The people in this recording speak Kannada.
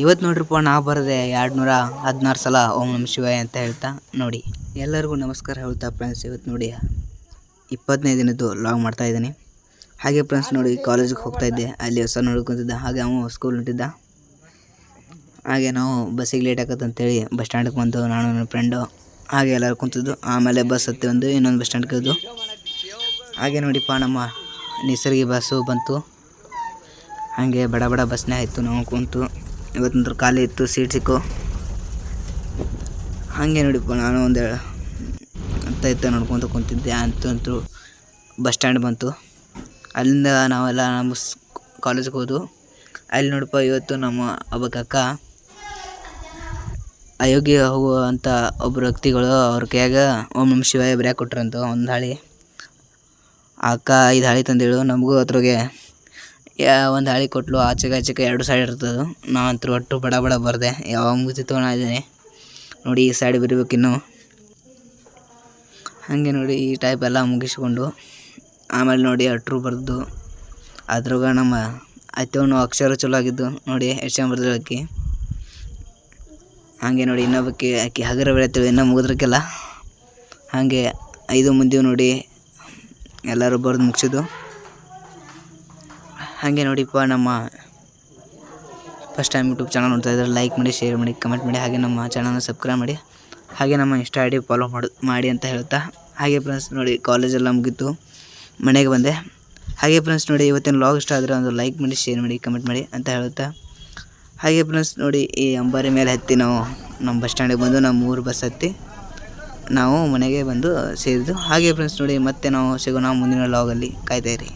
ಇವತ್ತು ನೋಡ್ರಿಪ್ಪ ನಾ ಬರದೆ ಎರಡು ನೂರ ಹದಿನಾರು ಸಲ ಓಂ ನಮ ಶಿವಾಯ ಅಂತ ಹೇಳ್ತಾ ನೋಡಿ. ಎಲ್ಲರಿಗೂ ನಮಸ್ಕಾರ ಹೇಳ್ತಾ ಫ್ರೆಂಡ್ಸ್ ಇವತ್ತು ನೋಡಿ ಇಪ್ಪತ್ತನೇ ದಿನದ್ದು ಲಾಗ್ ಮಾಡ್ತಾ ಇದ್ದೀನಿ. ಹಾಗೆ ಫ್ರೆಂಡ್ಸ್ ನೋಡಿ ಕಾಲೇಜಿಗೆ ಹೋಗ್ತಾ ಇದ್ದೆ. ಅಲ್ಲಿ ಹೊಸ ನೋಡ್ಕೊತಿದ್ದ ಹಾಗೆ ಅವನು ಸ್ಕೂಲ್ ಹೊಂಟಿದ್ದ. ಹಾಗೆ ನಾವು ಬಸ್ಸಿಗೆ ಲೇಟ್ ಆಗತ್ತೆ ಅಂತೇಳಿ ಬಸ್ ಸ್ಟ್ಯಾಂಡ್ಗೆ ಬಂದು, ನಾನು ನನ್ನ ಫ್ರೆಂಡು ಹಾಗೆ ಎಲ್ಲರೂ ಕುಂತಿದ್ದು. ಆಮೇಲೆ ಬಸ್ ಹತ್ತಿ ಒಂದು ಇನ್ನೊಂದು ಬಸ್ ಸ್ಟ್ಯಾಂಡ್ಗೆ ಹೋದ್ದು ಹಾಗೆ ನೋಡಿಪ್ಪ, ನಮ್ಮ ನಿಸರ್ಗಿ ಬಸ್ಸು ಬಂತು. ಹಾಗೆ ಬಡ ಬಡ ಬಸ್ನೇ ಆಯಿತು, ನಾವು ಕುಂತು. ಇವತ್ತಂದ್ರೆ ಖಾಲಿ ಇತ್ತು ಸೀಟ್ ಸಿಕ್ಕು. ಹಾಗೆ ನೋಡಿಪ್ಪ ನಾನು ಒಂದು ಅಂತ ಇತ್ತ ನೋಡ್ಕೊತ ಕುಂತಿದ್ದೆ ಅಂತೂ ಅಂತೂ ಬಸ್ ಸ್ಟ್ಯಾಂಡ್ ಬಂತು. ಅಲ್ಲಿಂದ ನಾವೆಲ್ಲ ನಮ್ಮ ಕಾಲೇಜ್ಗೆ ಹೋದ್ವು. ಅಲ್ಲಿ ನೋಡಪ್ಪ ಇವತ್ತು ನಮ್ಮ ಅಕ್ಕ ಅಯೋಗ್ಯ ಹೋಗುವಂಥ ಒಬ್ಬರು ವ್ಯಕ್ತಿಗಳು ಅವ್ರ ಕೈಯಾಗ ಓಂ ನಮ್ಮ ಶಿವಾಯ ಬರೆಯಾಕೆ ಕೊಟ್ರಂತ ಒಂದು ಹಾಳಿ. ಅಕ್ಕ ಐದು ಹಾಳಿ ತಂದೇಳು, ನಮಗೂ ಅದ್ರಾಗೆ ಒಂದು ಹಾಳಿ ಕೊಟ್ಲು, ಆಚೆಗೆ ಆಚೆಗೆ ಎರಡು ಸೈಡ್ ಇರ್ತದೆ. ನಾವಂತೂ ಒಟ್ಟು ಬಡ ಬಡ ಬರದೆ. ಯಾವಾಗ ಮುಗಿತಿತ್ತು ತೊಗೊಂಡಿದ್ದೀನಿ ನೋಡಿ, ಈ ಸೈಡ್ ಬರಿಬೇಕು ಇನ್ನು. ಹಾಗೆ ನೋಡಿ, ಈ ಟೈಪ್ ಎಲ್ಲ ಮುಗಿಸ್ಕೊಂಡು. ಆಮೇಲೆ ನೋಡಿ, ಅಟ್ರು ಬರೆದು. ಅದ್ರಾಗ ನಮ್ಮ ಅತ್ತೆವನು ಅಕ್ಷರ ಚಲೋ ಆಗಿದ್ದು. ನೋಡಿ ಎಷ್ಟು ಬರ್ದು ಅಕ್ಕಿ ಹಾಗೆ ನೋಡಿ ಇನ್ನೊಬ್ಬಕ್ಕೆ ಆಕಿ ಹಗರ ಬೆಳೆತೇವೆ ಇನ್ನೂ ಮುಗಿದ್ರಕ್ಕೆಲ್ಲ. ಹಾಗೆ ಐದು ಮುಂದೆ ನೋಡಿ, ಎಲ್ಲರೂ ಬರೆದು ಮುಗಿಸಿದ್ದು. ಹಾಗೆ ನೋಡಿಪ್ಪ ನಮ್ಮ ಫಸ್ಟ್ ಟೈಮ್ ಯೂಟ್ಯೂಬ್ ಚಾನಲ್ ನೋಡ್ತಾ ಇದ್ದಾರೆ ಲೈಕ್ ಮಾಡಿ ಶೇರ್ ಮಾಡಿ ಕಮೆಂಟ್ ಮಾಡಿ, ಹಾಗೆ ನಮ್ಮ ಚಾನಲ್ನ ಸಬ್ಸ್ಕ್ರೈಬ್ ಮಾಡಿ, ಹಾಗೆ ನಮ್ಮ ಇನ್ಸ್ಟಾ ಐ ಡಿ ಫಾಲೋ ಮಾಡು, ಮಾಡಿ ಅಂತ ಹೇಳ್ತಾ ಹಾಗೆ ಫ್ರೆಂಡ್ಸ್ ನೋಡಿ ಕಾಲೇಜೆಲ್ಲ ಮುಗಿತು, ಮನೆಗೆ ಬಂದೆ. ಹಾಗೆ ಫ್ರೆಂಡ್ಸ್ ನೋಡಿ ಇವತ್ತಿನ ಲಾಗ್ ಇಷ್ಟ ಆದರೆ ಒಂದು ಲೈಕ್ ಮಾಡಿ ಶೇರ್ ಮಾಡಿ ಕಮೆಂಟ್ ಮಾಡಿ ಅಂತ ಹೇಳ್ತಾ ಹಾಗೆ ಫ್ರೆಂಡ್ಸ್ ನೋಡಿ ಈ ಅಂಬಾರಿ ಮೇಲೆ ಹತ್ತಿ ನಾವು ನಮ್ಮ ಬಸ್ ಸ್ಟ್ಯಾಂಡಿಗೆ ಬಂದು ನಮ್ಮ ಊರು ಬಸ್ ಹತ್ತಿ ನಾವು ಮನೆಗೆ ಬಂದು ಸೇರಿದ್ದು. ಹಾಗೆ ಫ್ರೆಂಡ್ಸ್ ನೋಡಿ ಮತ್ತೆ ನಾವು ಸಿಗೋಣ ಮುಂದಿನ ಲಾಗಲ್ಲಿ ಕಾಯ್ತಾಯಿರಿ